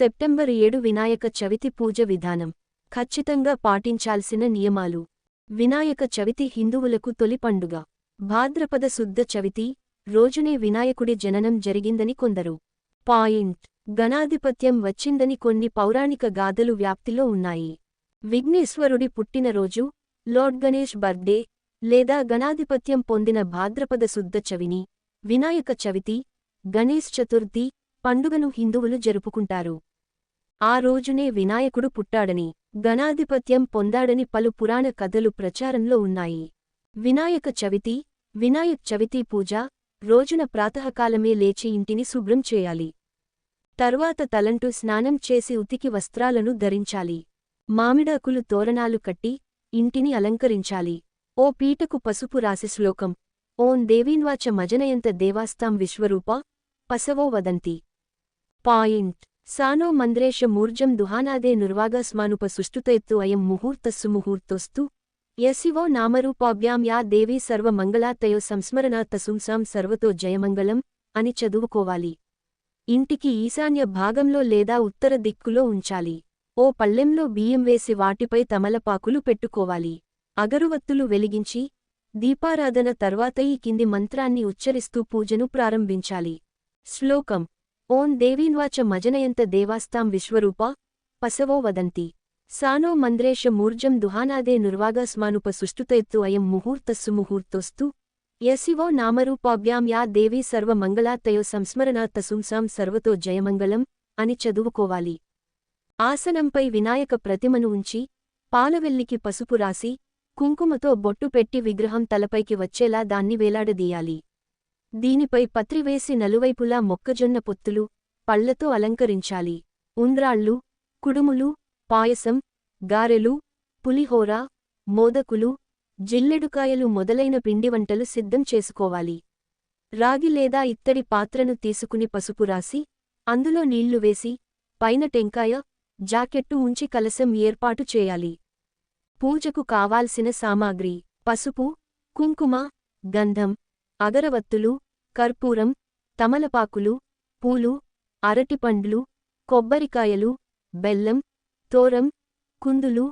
September ఏడు వినాయక చవితి పూజ విధానం. ఖచ్చితంగా పాటించాల్సిన నియమాలు. వినాయక చవితి హిందువులకు తొలి పండుగ. భాద్రపద శుద్ధ చవితి. రోజునే వినాయకుడి జననం జరిగిందని కొందరు. పాయింట్. గణాధిపత్యం వచ్చిందని కొన్ని పౌరాణిక గాథలు వ్యాప్తిలో ఉన్నాయి. విఘ్నేశ్వరుడి పుట్టినరోజు లార్డ్ గణేష్ బర్త్డే లేదా గణాధిపత్యం పొందిన భాద్రపద శుద్ధ చవిని వినాయక చవితి గణేష్ చతుర్థి పండుగను హిందువులు జరుపుకుంటారు. ఆ రోజునే వినాయకుడు పుట్టాడని గణాధిపత్యం పొందాడని పలు పురాణ కథలు ప్రచారంలో ఉన్నాయి. వినాయక చవితి వినాయక్ చవితి పూజ రోజున ప్రాతకాలమే లేచి ఇంటిని శుభ్రం చేయాలి. తర్వాత తలంటూ స్నానం చేసి ఉతికి వస్త్రాలను ధరించాలి. మామిడాకులు తోరణాలు కట్టి ఇంటిని అలంకరించాలి. ఓ పీటకు పసుపు రాసి శ్లోకం ఓం దేవీన్వాచ మజనయంత దేవాస్తాం విశ్వరూప పసవో వదంతి. పాయింట్. సానో మంద్రేష మూర్జం దుహానాదే నుర్వాగస్మానుప సుష్టుతెత్తు అయం ముహూర్తస్సు ముహూర్తోస్తు. యశివో నామరూపాభ్యాం యా దేవీ సర్వమంగళాతయో సంస్మరణా తసుంసాం సర్వతో జయమంగళం అని చదువుకోవాలి. ఇంటికి ఈశాన్య భాగంలో లేదా ఉత్తర దిక్కులో ఉంచాలి. ఓ పళ్ళెంలో బియ్యం వేసి వాటిపై తమలపాకులు పెట్టుకోవాలి. అగరువత్తులు వెలిగించి దీపారాధన తర్వాత ఈ కింది మంత్రాన్ని ఉచ్చరిస్తూ పూజను ప్రారంభించాలి. శ్లోకం ఓం దేవీన్వాచ మజనయంత దేవాస్తాం విశ్వరూప పసవో వదంతి. సానో మంద్రేష మూర్జం దుహానాదే నుర్వాగస్మానుప సుష్టుతెత్తు అయం ముహూర్తస్సు ముహూర్తోస్తు. యశివో నామరూపాభ్యాం యా దేవీ సర్వమంగళాతయో సంస్మరణా తసుంసాం సర్వతో జయమంగళం అని చదువుకోవాలి. ఆసనంపై వినాయక ప్రతిమను ఉంచి పాలవెల్లికి పసుపు రాసి కుంకుమతో బొట్టు పెట్టి విగ్రహం తలపైకి వచ్చేలా దాన్ని వేలాడదీయాలి. దీనిపై పత్రివేసి నలువైపులా మొక్కజొన్న పొత్తులు పళ్ళతో అలంకరించాలి. ఉండ్రాళ్ళు కుడుములు పాయసం గారెలు పులిహోర మోదకులు జిల్లెడుకాయలు మొదలైన పిండివంటలు సిద్ధం చేసుకోవాలి. రాగి లేదా ఇత్తడి పాత్రను తీసుకుని పసుపు రాసి అందులో నీళ్ళు వేసి పైన టెంకాయ జాకెట్టు ఉంచి కలశం ఏర్పాటు చేయాలి. పూజకు కావాల్సిన సామాగ్రి పసుపు కుంకుమ గంధం అగరవత్తులు కర్పూరం తమలపాకులు పూలు అరటిపండ్లు కొబ్బరికాయలు బెల్లం తోరం కుందులు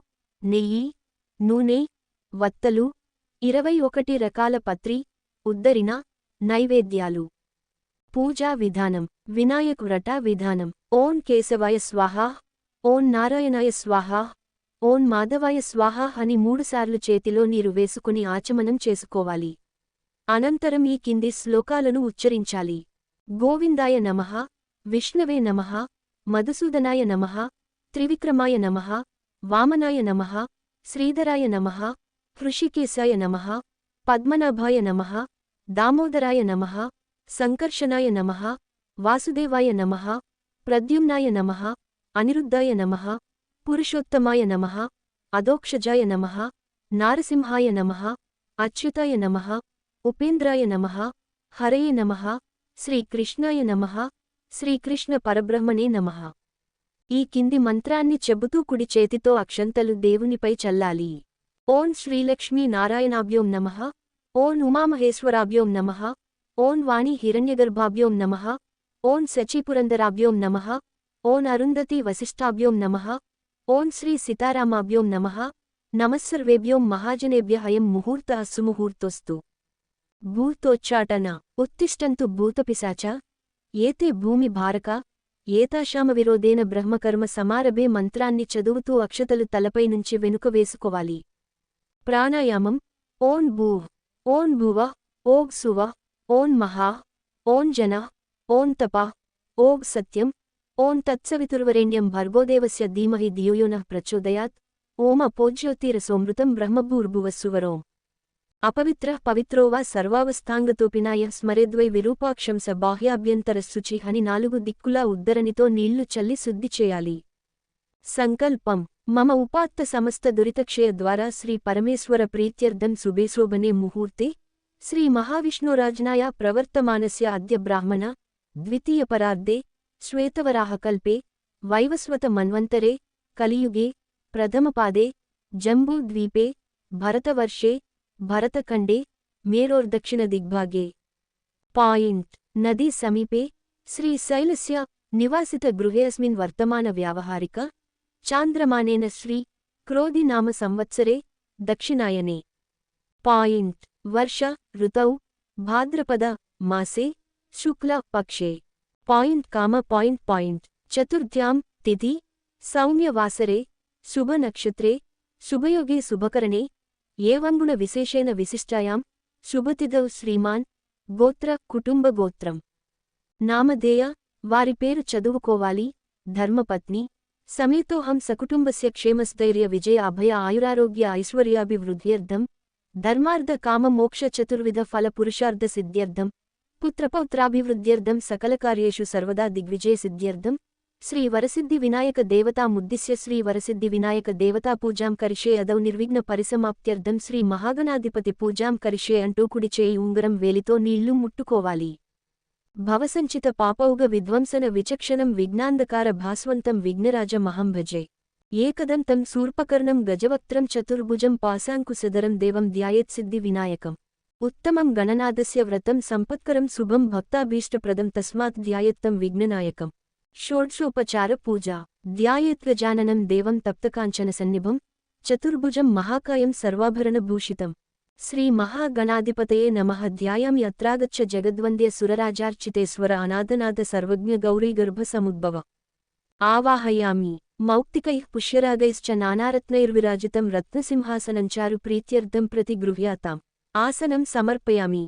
నెయ్యి నూనె వత్తలు ఇరవై ఒకటి రకాల పత్రి ఉద్దరిన నైవేద్యాలు. పూజా విధానం వినాయక్ వ్రట విధానం. ఓం కేశవాయ స్వాహా ఓం నారాయణాయ స్వాహా ఓం మాధవాయ స్వాహా అని మూడుసార్లు చేతిలో నీరు వేసుకుని ఆచమనం చేసుకోవాలి. అనంతరం ఈ కింది శ్లోకాలను ఉచ్చరించాలి. గోవిందాయ నమః విష్ణవే నమః మధుసూదనాయ నమః త్రివిక్రమాయ నమః వామనాయ నమః శ్రీధరాయ నమః హృషికేశాయ నమః పద్మనాభాయ నమః దామోదరాయ నమః సంకర్షణాయ నమః వాసుదేవాయ నమః ప్రద్యుమ్నాయ నమః అనిరుద్ధాయ నమః పురుషోత్తమాయ నమః అదోక్షజాయ నమః నారసింహాయ నమః అచ్యుతాయ నమః ఉపేంద్రాయ నమః హరయే నమః శ్రీకృష్ణాయ నమః శ్రీకృష్ణ పరబ్రహ్మణే నమః. ఈ కింది మంత్రాన్ని చెబుతూ కుడి చేతితో అక్షంతలు దేవునిపై చల్లాలి. ఓం శ్రీలక్ష్మీ నారాయణాభ్యోం నమ ఓం ఉమామహేశ్వరాభ్యోం నమః ఓం వాణి హిరణ్యగర్భాభ్యోం నమః ఓం సచీపురందరాభ్యోం నమ ఓం అరుంధతి వశిష్టాభ్యోం నమ ఓం శ్రీ సీతారామాభ్యోం నమః నమస్సర్వేభ్యోం మహాజనేభ్య హయం ముహూర్త సుముహూర్తోస్తు భూతోచ్చాటన ఉత్తిష్టంతు భూతపిశాచ ఏతే భూమి భారక ఏతాశామ విరోధేన బ్రహ్మకర్మ సమారభే మంత్రాన్ని చదువుతూ అక్షతలు తలపై నుంచి వెనుక వేసుకోవాలి. ప్రాణాయామం ఓం భూ ఓం భువ ఓగ్ సువ ఓం మహా ఓం జన ఓం తప ఓగ్ సత్యం ఓం తత్సవితుర్వరేణ్యం భర్గోదేవస్య ధీమహి ధియోయోనః ప్రచోదయాత్ ఓం అపోజ్యోతిరసోమృతం బ్రహ్మభూర్భువస్సువరోం. అపవిత్ర పవిత్రోవా సర్వావస్థాంగతోపినాయ స్మరేద్వై విరూపాక్షంస బాహ్యాభ్యంతర శుచిహని అని నాలుగు దిక్కులా ఉద్దరణితో నీళ్ళు చల్లి శుద్ధి చేయాలి. సంకల్పం. మమ ఉపాత్త సమస్త దురితక్షయ ద్వారా శ్రీ పరమేశ్వర ప్రీత్యర్థం శుభేశోభనే ముహూర్తే. శ్రీ మహావిష్ణురాజ్నాయ ప్రవర్తమానస్య అద్య బ్రాహ్మణ. ద్వితీయపరార్ధే శ్వేతవరాహకల్పే వైవస్వత మన్వంతరే. కలియుగే. ప్రథమపాదే జంబూద్వీపే భరతవర్షే. భరతఖండే మేరోర్దక్షిణ దిగ్భాగే. పాయింట్. నదీ సమీపే శ్రీశైలస్య నివాసిత గృహేస్మిన్ వర్తమాన వ్యావహారిక చాంద్రమానేన శ్రీ క్రోధినామ సంవత్సరే దక్షిణాయనే. పాయింట్. వర్ష ఋతౌ భాద్రపద మాసే శుక్ల పక్షే. Point comma point point. చతుర్థ్యాం తిథి సౌమ్యవాసరే శుభనక్షత్రే శుభయోగే శుభకరణే ఏవంగుణ విశేషేణ విశిష్టాయాం శుభతిథౌ శ్రీమాన్ గోత్ర కుటుంబ గోత్రం. నామధేయ వారి పేరు చదువుకోవాలి. ధర్మపత్ని సమేతోహం సకుటుంబస్య క్షేమస్థైర్య విజయ అభయ ఆయురారోగ్య ఐశ్వర్యాభివృద్ధ్యర్థం. ధర్మార్థ కామ మోక్ష చతుర్విధ ఫల పురుషార్థ సిద్ధ్యర్థం. పుత్రపౌత్రాభివృద్ధ్యర్థం సకలకార్యేషు సర్వదా దిగ్విజయ సిద్ధ్యర్థం. శ్రీ వరసిద్ధి వినాయక దేవతా ముద్దిశ్య శ్రీ వరసిద్ధి వినాయక దేవతా పూజాం కరిషే అదౌ నిర్విఘ్న పరిసమాప్త్యర్థం శ్రీ మహాగణాధిపతి పూజాం కరిషే అంటూ కుడిచేయి ఉంగరం వేలితో నీళ్ళు ముట్టుకోవాలి. భవసంచిత పాపౌగ విధ్వంసన విచక్షణం విఘ్నాంధకార భాస్వంతం విఘ్నరాజ మహంభజే. ఏకదం తం శూర్పకర్ణం గజవక్త్రం చతుర్భుజం పాశాంకుసదరం దేవం ధ్యాయేత్సిద్ధి వినాయకం. ఉత్తమం గణనాథస్య వ్రతం సంపత్కరం శుభం భక్తాభీష్టప్రదం తస్మాత్ ధ్యాయత్తం విఘ్ననాయకం. షోడ్షోపచార పూజ ధ్యాయేత్వజాననం దేవం తప్తకాంచన సన్నిభం చతుర్భుజం మహాకాయం సర్వాభరణభూషితం శ్రీ మహాగణాధిపతయే నమ. ధ్యాయామి యత్రాగచ్చ జగద్వంద్య సురరాజార్చితేశ్వర అనాథనాథ సర్వజ్ఞ గౌరీగర్భ సముద్భవ. ఆవాహయామి. మౌక్తికైః పుష్యరాగైశ్చ నానారత్నైర్విరాజితం రత్నసింహాసనంచారు ప్రీత్యర్థం ప్రతి గృహ్యాతాం. ఆసనం సమర్పయామి.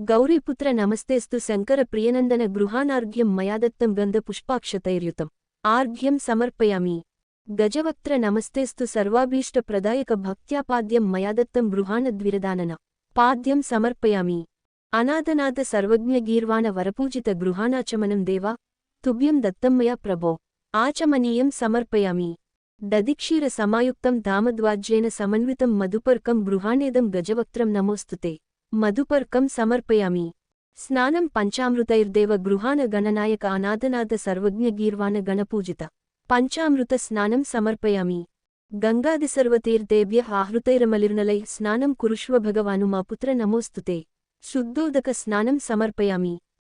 గౌరీపుత్ర నమస్తేస్తు శంకర ప్రియనందన గృహానార్ఘ్యం మయాదత్తం గంధపుష్పాక్షతైర్యుతం ఆర్ఘ్యం సమర్పయామి. గజవక్త్ర నమస్తేస్తు సర్వాభీష్ట ప్రదాయక భక్త్యాపాద్యం మయాదత్తం గృహాణద్విరదానన పాద్యం సమర్పయామి. అనాథనాథ సర్వజ్ఞ గీర్వాణ వరపూజిత గృహానాచమనం దేవా తుభ్యం దత్తం మయా ప్రభో. ఆచమనీయం సమర్పయామి. దదిక్షీర సమాయుక్తం ధామద్వాజ్యేన సమన్వితం మధుపర్కం గృహాణేదం గజవక్త్రం నమోస్తుతే. మధుపర్కం సమర్పయామి. స్నానం పంచామృతైర్దేవ గృహాన గణనాయక అనాథనాథ సర్వజ్ఞ గీర్వాణ గణపూజిత. పంచామృత స్నానం సమర్పయామి. గంగాదిసర్వతీర్దేభ్య ఆహృతైరమలిర్నలై స్నానం కురుష్వ భగవాను మా పుత్ర నమోస్తుతే. శుద్ధోదక స్నానం సమర్పయామి.